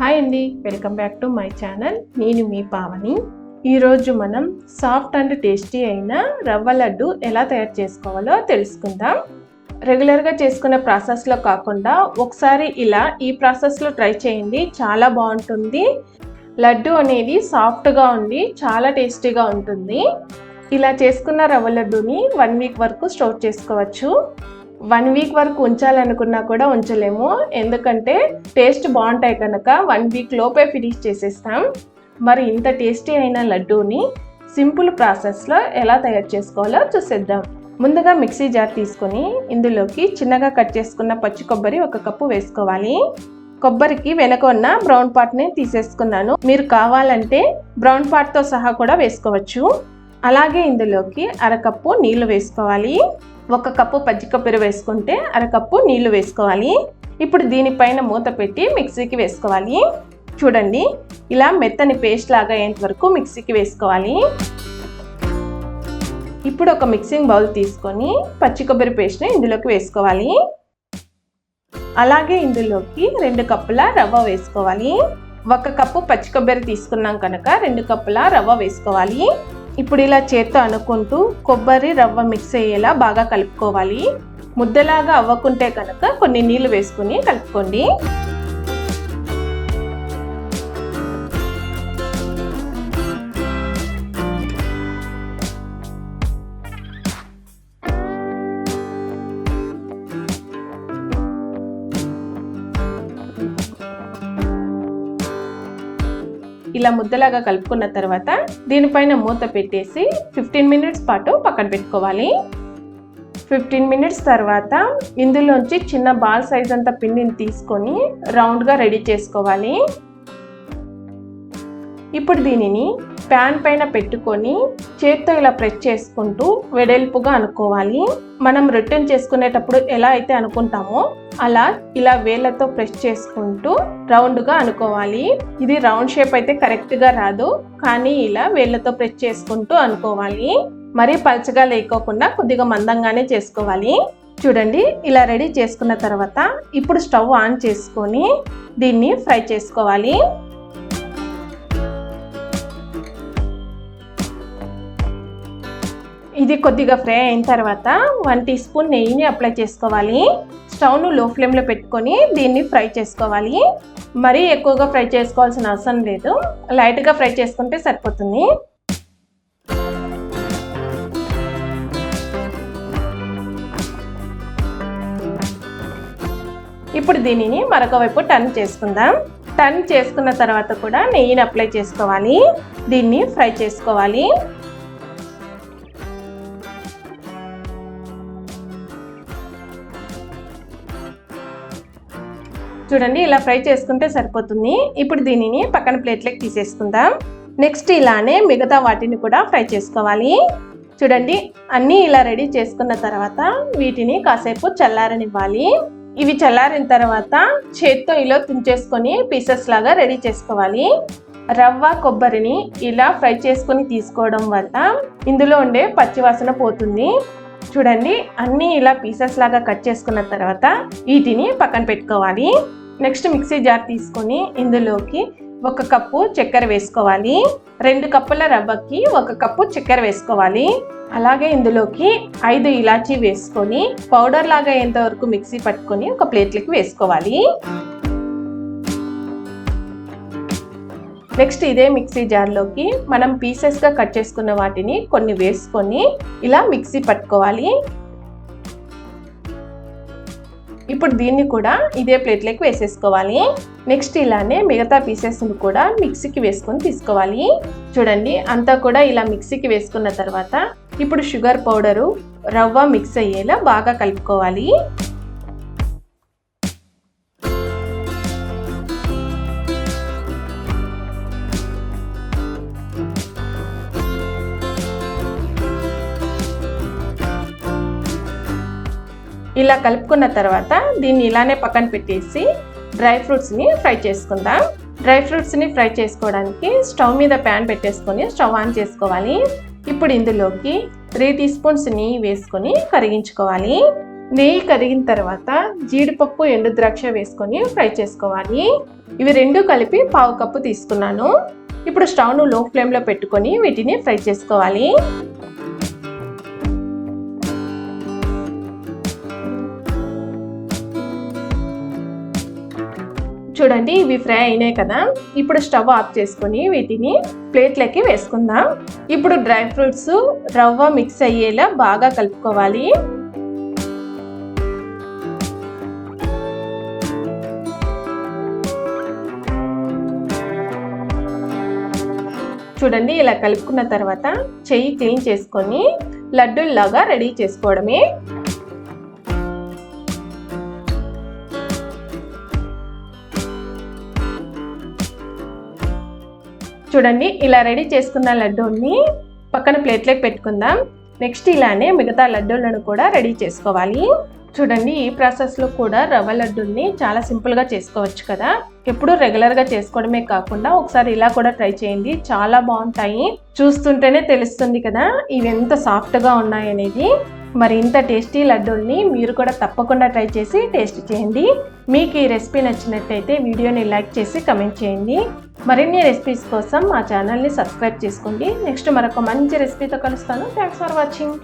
Hi అండి welcome back to my channel. నేను మీ పావని. ఈరోజు మనం సాఫ్ట్ అండ్ టేస్టీ అయిన రవ్వ లడ్డు ఎలా తయారు చేసుకోవాలో తెలుసుకుందాం. రెగ్యులర్గా చేసుకునే ప్రాసెస్లో కాకుండా ఒకసారి ఇలా ఈ ప్రాసెస్లో ట్రై చేయండి చాలా బాగుంటుంది. లడ్డు అనేది సాఫ్ట్గా ఉండి చాలా టేస్టీగా ఉంటుంది. ఇలా చేసుకున్న రవ్వ లడ్డుని వన్ వీక్ వరకు స్టోర్ చేసుకోవచ్చు. వన్ వీక్ వరకు ఉంచాలనుకున్నా కూడా ఉంచలేము. ఎందుకంటే టేస్ట్ బాగుంటాయి కనుక వన్ వీక్ లోపే ఫినిష్ చేసేస్తాం. మరి ఇంత టేస్టీ అయిన లడ్డూని సింపుల్ ప్రాసెస్లో ఎలా తయారు చేసుకోవాలో చూసేద్దాం. ముందుగా మిక్సీ జార్ తీసుకొని ఇందులోకి చిన్నగా కట్ చేసుకున్న పచ్చి కొబ్బరి ఒక కప్పు వేసుకోవాలి. కొబ్బరికి వెనక ఉన్న బ్రౌన్ పార్ట్ని తీసేసుకున్నాను. మీరు కావాలంటే బ్రౌన్ పార్ట్తో సహా కూడా వేసుకోవచ్చు. అలాగే ఇందులోకి అరకప్పు నీళ్ళు వేసుకోవాలి. ఒక కప్పు పచ్చి వేసుకుంటే అరకప్పు నీళ్ళు వేసుకోవాలి. ఇప్పుడు దీనిపైన మూత పెట్టి మిక్సీకి వేసుకోవాలి. చూడండి ఇలా మెత్తని పేస్ట్ లాగా అయ్యేంత వరకు మిక్సీకి వేసుకోవాలి. ఇప్పుడు ఒక మిక్సింగ్ బౌల్ తీసుకొని పచ్చి కొబ్బరి పేస్ట్ని ఇందులోకి వేసుకోవాలి. అలాగే ఇందులోకి రెండు కప్పుల రవ్వ వేసుకోవాలి. ఒక కప్పు పచ్చి కొబ్బరి తీసుకున్నాం కనుక రెండు కప్పుల రవ్వ వేసుకోవాలి. ఇప్పుడు ఇలా చేత్తో అనుకుంటూ కొబ్బరి రవ్వ మిక్స్ అయ్యేలా బాగా కలుపుకోవాలి. ముద్దలాగా అవ్వకుంటే కనుక కొన్ని నీళ్ళు వేసుకుని కలుపుకోండి. ఇలా ముద్దలాగా కలుపుకున్న తర్వాత దీనిపైన మూత పెట్టేసి ఫిఫ్టీన్ మినిట్స్ పాటు పక్కన పెట్టుకోవాలి. ఫిఫ్టీన్ మినిట్స్ తర్వాత ఇందులోంచి చిన్న బాల్ సైజ్ అంత పిండిని తీసుకొని రౌండ్గా రెడీ చేసుకోవాలి. ఇప్పుడు దీనిని ప్యాన్ పైన పెట్టుకొని చేత్తో ఇలా ప్రెస్ చేసుకుంటూ వెడల్పుగా అనుకోవాలి. మనం రిటర్న్ చేసుకునేటప్పుడు ఎలా అయితే అనుకుంటామో అలా ఇలా వేళ్ళతో ప్రెస్ చేసుకుంటూ రౌండ్గా అనుకోవాలి. ఇది రౌండ్ షేప్ అయితే కరెక్ట్గా రాదు కానీ ఇలా వేళ్ళతో ప్రెస్ చేసుకుంటూ అనుకోవాలి. మరీ పలచగా లేకోకుండా కొద్దిగా మందంగానే చేసుకోవాలి. చూడండి ఇలా రెడీ చేసుకున్న తర్వాత ఇప్పుడు స్టవ్ ఆన్ చేసుకొని దీన్ని ఫ్రై చేసుకోవాలి. ఇది కొద్దిగా ఫ్రై అయిన తర్వాత వన్ టీ స్పూన్ నెయ్యిని అప్లై చేసుకోవాలి. స్టవ్ను లో ఫ్లేమ్లో పెట్టుకొని దీన్ని ఫ్రై చేసుకోవాలి. మరీ ఎక్కువగా ఫ్రై చేసుకోవాల్సిన అవసరం లేదు. లైట్గా ఫ్రై చేసుకుంటే సరిపోతుంది. ఇప్పుడు దీనిని మరొక వైపు టర్న్ చేసుకుందాం. టర్న్ చేసుకున్న తర్వాత కూడా నెయ్యిని అప్లై చేసుకోవాలి. దీన్ని ఫ్రై చేసుకోవాలి. చూడండి ఇలా ఫ్రై చేసుకుంటే సరిపోతుంది. ఇప్పుడు దీనిని పక్కన ప్లేట్లోకి తీసేసుకుందాం. నెక్స్ట్ ఇలానే మిగతా వాటిని కూడా ఫ్రై చేసుకోవాలి. చూడండి అన్నీ ఇలా రెడీ చేసుకున్న తర్వాత వీటిని కాసేపు చల్లారనివ్వాలి. ఇవి చల్లారిన తర్వాత చేత్తో ఇలా తుంచేసుకొని పీసెస్ లాగా రెడీ చేసుకోవాలి. రవ్వ కొబ్బరిని ఇలా ఫ్రై చేసుకొని తీసుకోవడం వల్ల ఇందులో ఉండే పచ్చివాసన పోతుంది. చూడండి అన్నీ ఇలా పీసెస్ లాగా కట్ చేసుకున్న తర్వాత వీటిని పక్కన పెట్టుకోవాలి. నెక్స్ట్ మిక్సీ జార్ తీసుకొని ఇందులోకి ఒక కప్పు చక్కెర వేసుకోవాలి. రెండు కప్పుల రవ్వకి ఒక కప్పు చక్కెర వేసుకోవాలి. అలాగే ఇందులోకి ఐదు ఇలాచీ వేసుకొని పౌడర్ లాగా అయ్యేంత వరకు మిక్సీ పట్టుకొని ఒక ప్లేట్లకి వేసుకోవాలి. నెక్స్ట్ ఇదే మిక్సీ జార్లోకి మనం పీసెస్గా కట్ చేసుకున్న వాటిని కొన్ని వేసుకొని ఇలా మిక్సీ పట్టుకోవాలి. ఇప్పుడు దీన్ని కూడా ఇదే ప్లేట్లోకి వేసేసుకోవాలి. నెక్స్ట్ ఇలానే మిగతా పీసెస్ని కూడా మిక్సీకి వేసుకొని తీసుకోవాలి. చూడండి అంతా కూడా ఇలా మిక్సీకి వేసుకున్న తర్వాత ఇప్పుడు షుగర్ పౌడరు రవ్వ మిక్స్ అయ్యేలా బాగా కలుపుకోవాలి. ఇలా కలుపుకున్న తర్వాత దీన్ని ఇలానే పక్కన పెట్టేసి డ్రై ఫ్రూట్స్ని ఫ్రై చేసుకుందాం. డ్రై ఫ్రూట్స్ని ఫ్రై చేసుకోవడానికి స్టవ్ మీద ప్యాన్ పెట్టేసుకొని స్టవ్ ఆన్ చేసుకోవాలి. ఇప్పుడు ఇందులోకి త్రీ టీ స్పూన్స్ నెయ్యి వేసుకొని కరిగించుకోవాలి. నెయ్యి కరిగిన తర్వాత జీడిపప్పు ఎండు ద్రాక్ష వేసుకొని ఫ్రై చేసుకోవాలి. ఇవి రెండు కలిపి పావు కప్పు తీసుకున్నాను. ఇప్పుడు స్టవ్ను లో ఫ్లేమ్లో పెట్టుకొని వీటిని ఫ్రై చేసుకోవాలి. చూడండి ఇవి ఫ్రై అయినాయి కదా. ఇప్పుడు స్టవ్ ఆఫ్ చేసుకొని వీటిని ప్లేట్లకి వేసుకుందాం. ఇప్పుడు డ్రై ఫ్రూట్స్ రవ్వ మిక్స్ అయ్యేలా బాగా కలుపుకోవాలి. చూడండి ఇలా కలుపుకున్న తర్వాత చెయ్యి క్లీన్ చేసుకొని లడ్డూల్లాగా రెడీ చేసుకోవడమే. చూడండి ఇలా రెడీ చేసుకున్న లడ్డూని పక్కన ప్లేట్లోకి పెట్టుకుందాం. నెక్స్ట్ ఇలానే మిగతా లడ్డూలను కూడా రెడీ చేసుకోవాలి. చూడండి ఈ ప్రాసెస్లో కూడా రవ్వ లడ్డూల్ని చాలా సింపుల్గా చేసుకోవచ్చు కదా. ఎప్పుడు రెగ్యులర్గా చేసుకోవడమే కాకుండా ఒకసారి ఇలా కూడా ట్రై చేయండి. చాలా బాగుంటాయి. చూస్తుంటేనే తెలుస్తుంది కదా ఇవి ఎంత సాఫ్ట్గా ఉన్నాయనేది మరి ఇంత టేస్టీ లడ్డూల్ని మీరు కూడా తప్పకుండా ట్రై చేసి టేస్ట్ చేయండి. మీకు ఈ రెసిపీ నచ్చినట్టయితే వీడియోని లైక్ చేసి కమెంట్ చేయండి. మరిన్ని రెసిపీస్ కోసం మా ఛానల్ని సబ్స్క్రైబ్ చేసుకోండి. నెక్స్ట్ మరొక మంచి రెసిపీతో కలుస్తాను. Thanks for watching